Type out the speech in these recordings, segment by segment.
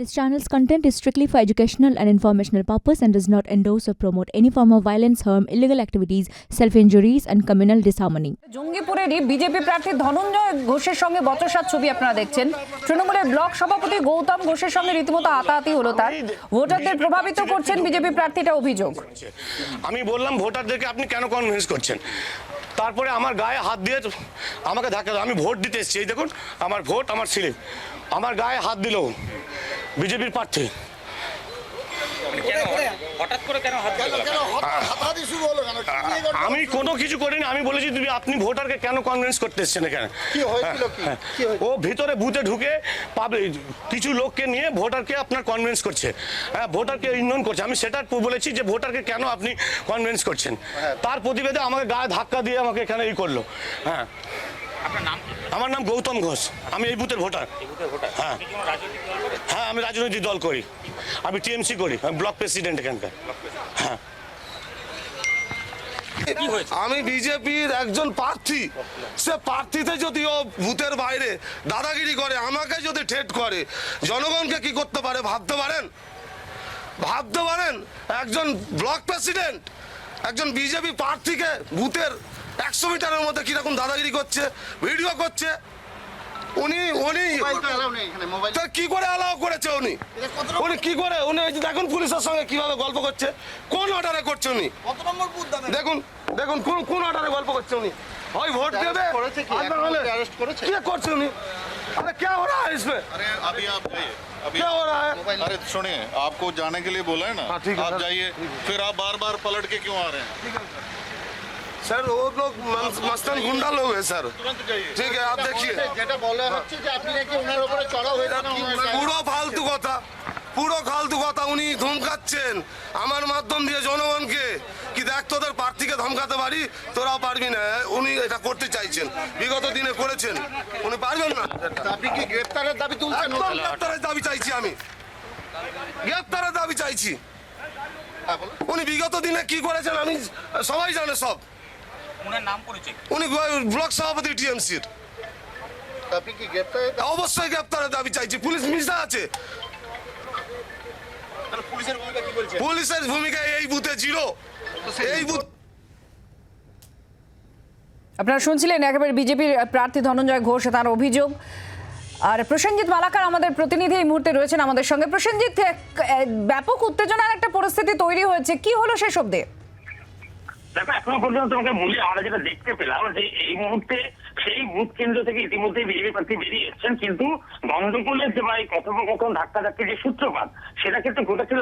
This channel's content is strictly for educational and informational purpose and does not endorse or promote any form of violence, harm, illegal activities, self-injuries and communal disharmony. জঙ্গিপুরেরই BJP প্রার্থী ধনঞ্জয় ঘোষের সঙ্গে বচসার ছবি আপনারা দেখছেন। তৃণমূলের block সভাপতি গৌতম ঘোষের সঙ্গে রীতিমতো হাতাহাতি হলো তার। ভোটারদের প্রভাবিত করছেন বিজেপি প্রার্থীটা অভিযোগ। আমি বললাম ভোটারদেরকে আপনি কেন কনভিন্স করছেন? তারপরে আমার গায়ে হাত দিয়ে আমাকে ধাক্কা। আমি ভোট দিতে এসেছি। এই দেখুন আমার ভোট আমার স্লিপ আমার গায়ে হাত দিল বিজেপির প্রার্থী? আমি কোনো কিছু করিনি আমি বলেছি তুমি আপনি ভোটারকে কেন কনভিন্স করতে এসছেন এখানে কি হয়েছিল কি কি হয়েছিল? ও ভিতরে বুথে ঢুকে পাবে কিছু লোককে নিয়ে ভোটারকে আপনার কনভিন্স করছে হ্যাঁ ভোটারকে ইগনোর করছে আমি সেটা বলেছি যে ভোটারকে কেন আপনি কনভিন্স করছেন হ্যাঁ। তার প্রতিবেদে আমাকে গায়ে ধাক্কা দিয়ে আমাকে এখানে ই করল হ্যাঁ আপনার নাম? আমার নাম গৌতম ঘোষ। আমি এই বুথের ভোটার। এই বুথের ভোটার। হ্যাঁ। হ্যাঁ আমি রাজনৈতিক দল করি। আমি টিএমসি করি আমি ব্লক প্রেসিডেন্ট এখানকার। হ্যাঁ। আমি বিজেপির একজন প্রার্থী। সে প্রার্থীতে যদি ও ভূতের বাইরে দাদাগিরি করে আমাকে যদি ঠেট করে জনগণকে কি করতে পারে ভাবতে পারেন? ভাবতে পারেন? একজন ব্লক প্রেসিডেন্ট একজন বিজেপি প্রার্থীকে ভূতের একশো মিটারের মধ্যে কিরকম দাদাগিরি করছে ভিডিও করছে উনি উনি মোবাইল তো allow নেই এখানে, মোবাইল। তা কি করে অ্যালাউ করেছে উনি এটা কত নম্বর- উনি কি করে উনি ওই যে দেখুন পুলিশের সঙ্গে কিভাবে গল্প করছে কোন অর্ডারে করছে উনি কত নম্বর বুথ দাদা? দেখুন দেখুন কোন কোন অর্ডারে গল্প করছে উনি হয় ভোট Arrest দেবে করেছে কি? আর না এখন হলে কি arrest করেছে? কে করছে উনি अरे क्या हो रहा है इसमें अरे अभी आप जाइए अभी क्या हो रहा है मोबाइल अरे सुनिए आपको जाने के लिए बोला है ना हाँ, ठीक है, आप सर। जाइए फिर आप बार बार पलट के क्यों आ रहे हैं सर वो लोग मस- मस्तन गुंडा लोग हैं सर तुरंत जाइए ठीक है आप देखिए যেটা বলা হচ্ছে যে আপনি নাকি ওনার উপরে চড়াও হয়ে যান পুরো ফালতু কথা পুরো ফালতু কথা উনি ধমকাচ্ছেন আমার মাধ্যম দিয়ে জনগণকে কি দেখ তোদের প্রার্থীকে ধমকাতে পারি তোরাও পারবি না উনি এটা করতে চাইছেন বিগত দিনে করেছেন উনি পারবেন না আপনি কি গ্রেপ্তারের দাবি তুলছেন একদম গ্রেপ্তারের দাবি চাইছি আমি গ্রেপ্তারের দাবি চাইছি হ্যাঁ, বলুন। উনি বিগত দিনে কি করেছেন আমি সবাই জানে সব ওনার নাম পরিচয় উনি ব্লক সভাপতি টিএমসির। আপনি কি অবশ্যই গ্রেপ্তারের দাবি চাইছি। পুলিশ মিশা আছে। তাহলে পুলিশের ভূমিকা কি বলছে পুলিশের ভূমিকা এই বুথে জিরো। এই বুথ আপনারা শুনছিলেন একেবারে বিজেপির প্রার্থী ধনঞ্জয় ঘোষ তার অভিযোগ। আর প্রসেনজিৎ মালাকার আমাদের প্রতিনিধি এই মুহূর্তে রয়েছেন আমাদের সঙ্গে। প্রসেনজিৎ ব্যাপক উত্তেজনার একটা পরিস্থিতি তৈরি হয়েছে। কি হলো সেসব দিয়ে? দেখো, এখনও পর্যন্ত তোমাকে বলি আমরা যেটা দেখতে পেলাম, যে এই মুহূর্তে, সেই বুথ কেন্দ্র থেকে ইতিমধ্যে বিজেপি প্রার্থী বেরিয়ে এসছেন, কিন্তু গন্ডগোলের যে বা এই কথোপকথন ধাক্কা ধাক্কি যে সূত্রপাত, সেটা কিন্তু ঘটেছিল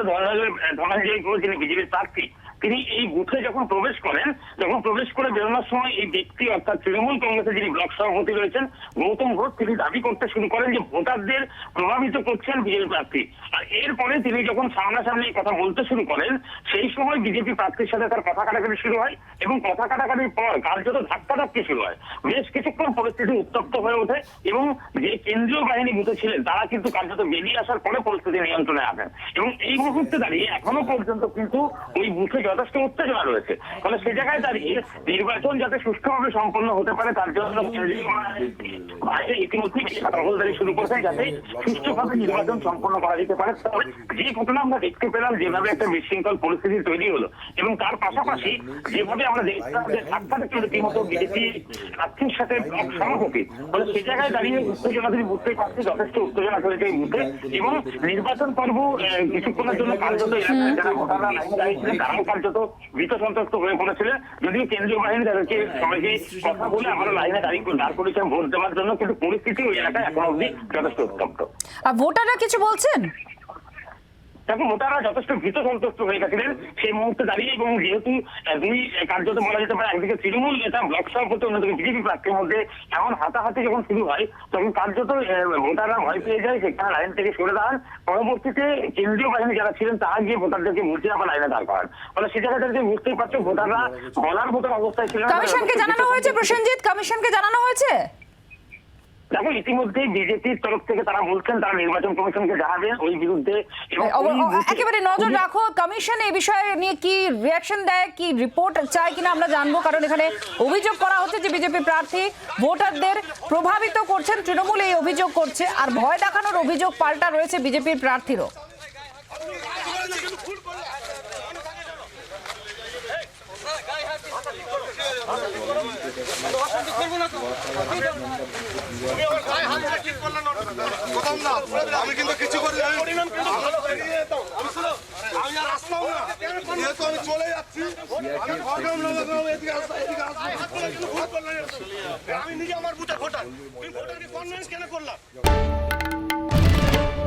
ধনঞ্জয় ঘোষ, যিনি বিজেপির প্রার্থী। তিনি এই বুথে যখন প্রবেশ করেন, যখন প্রবেশ করে বেরোনোর সময় এই ব্যক্তি, অর্থাৎ তৃণমূল কংগ্রেসের যিনি ব্লক সভাপতি রয়েছেন, গৌতম ঘোষ, তিনি দাবি করতে শুরু করেন যে ভোটারদের প্রভাবিত করছেন বিজেপি প্রার্থী। আর এরপরে তিনি যখন সামনাসামনি কথা বলতে শুরু করেন, সেই সময় বিজেপি প্রার্থীর সাথে তার কথা কাটাকাটি শুরু হয়। এবং কথা কাটাকাটির পর কার্যত ধাক্কা ধাক্কি শুরু হয়। বেশ কিছুক্ষণ পরিস্থিতি উত্তপ্ত হয়ে ওঠে এবং যে কেন্দ্রীয় বাহিনী বুথে ছিলেন, তারা কিন্তু কার্যত বেরিয়ে আসার পরে পরিস্থিতি নিয়ন্ত্রণে আসেন এবং এই মুহূর্তে দাঁড়িয়ে এখনও পর্যন্ত কিন্তু ওই বুথে যথেষ্ট উত্তেজনা রয়েছে। ফলে সে জায়গায় দাঁড়িয়ে নির্বাচন যাতে সুষ্ঠুভাবে সম্পন্ন হতে পারে, তার জন্য ইতিমধ্যে টহলদারি শুরু করেছে যাতে সুষ্ঠুভাবে নির্বাচন সম্পন্ন করা যেতে পারে। যে ঘটনা আমরা দেখতে পেলাম, যেভাবে একটা বিশৃঙ্খল পরিস্থিতি তৈরি হলো এবং তার পাশাপাশি যেভাবে আমরা দেখলাম যে ধাক্কাটা ছিল রীতিমতো বিজেপি প্রার্থীর সাথে ব্লক সভাপতি ফলে সে জায়গায় দাঁড়িয়ে উত্তেজনা তিনি বুঝতেই পারছি যথেষ্ট উত্তেজনা চলেছে এই মুহূর্তে এবং নির্বাচন পর্ব কিছুক্ষণের জন্য কার্যত এলাকায় যারা ভোটাররা লাইনে দাঁড়িয়েছিলেন তারাও কার্যত ভীত সন্ত্রস্ত হয়ে পড়েছিলেন যদিও কেন্দ্রীয় বাহিনী তাদেরকে সবাইকে কথা বলে আমরা লাইনে দাঁড়িয়ে দাঁড় করেছেন ভোট দেওয়ার জন্য কিন্তু পরিস্থিতি ওই এলাকায় এখন অবধি যথেষ্ট উত্তপ্ত। আর ভোটাররা কিছু বলছেন? দেখো ভোটাররা যথেষ্ট ভীত সন্তুষ্ট হয়ে গেছিলেন। সেই মুহূর্তে দাঁড়িয়ে এবং যেহেতু দুই কার্যত বলা যেতে পারে, একদিকে তৃণমূল নেতা ব্লক সভাপতি, অন্যদিকে বিজেপি প্রার্থীর মধ্যে এমন হাতাহাতি যখন শুরু হয়, তখন কার্যত ভোটাররা ভয় পেয়ে যায় সেখানে লাইন থেকে সরে দাঁড়ান। পরবর্তীতে কেন্দ্রীয় বাহিনী যারা ছিলেন, তারা গিয়ে ভোটারদেরকে মুছে আবার লাইনে দাঁড় করান। ফলে সে জায়গাটা থেকে বুঝতেই পারছ, ভোটাররা বলার মতন অবস্থায় ছিলেন। কমিশনকে জানানো হয়েছে, প্রসেনজিৎ? কমিশনকে জানানো হয়েছে? দেখো ইতিমধ্যে বিজেপির তরফ থেকে তারা বলছেন তারা নির্বাচন কমিশনকে জানাবেন ওই বিরুদ্ধে বুথে- একেবারে নজর রাখো কমিশন এই বিষয়ে নিয়ে কি রিয়াকশন দেয় কি রিপোর্ট চায় কিনা আমরা জানব কারণ এখানে অভিযোগ করা হচ্ছে যে বিজেপি প্রার্থী ভোটারদের প্রভাবিত করছেন তৃণমূল এই অভিযোগ করছে আর ভয় দেখানোর অভিযোগ পাল্টা রয়েছে বিজেপির প্রার্থীরও। আমি কিন্তু কিছু করি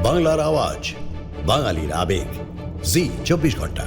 বাংলার আওয়াজ বাঙালির আবেগ। জি চব্বিশ ঘণ্টা।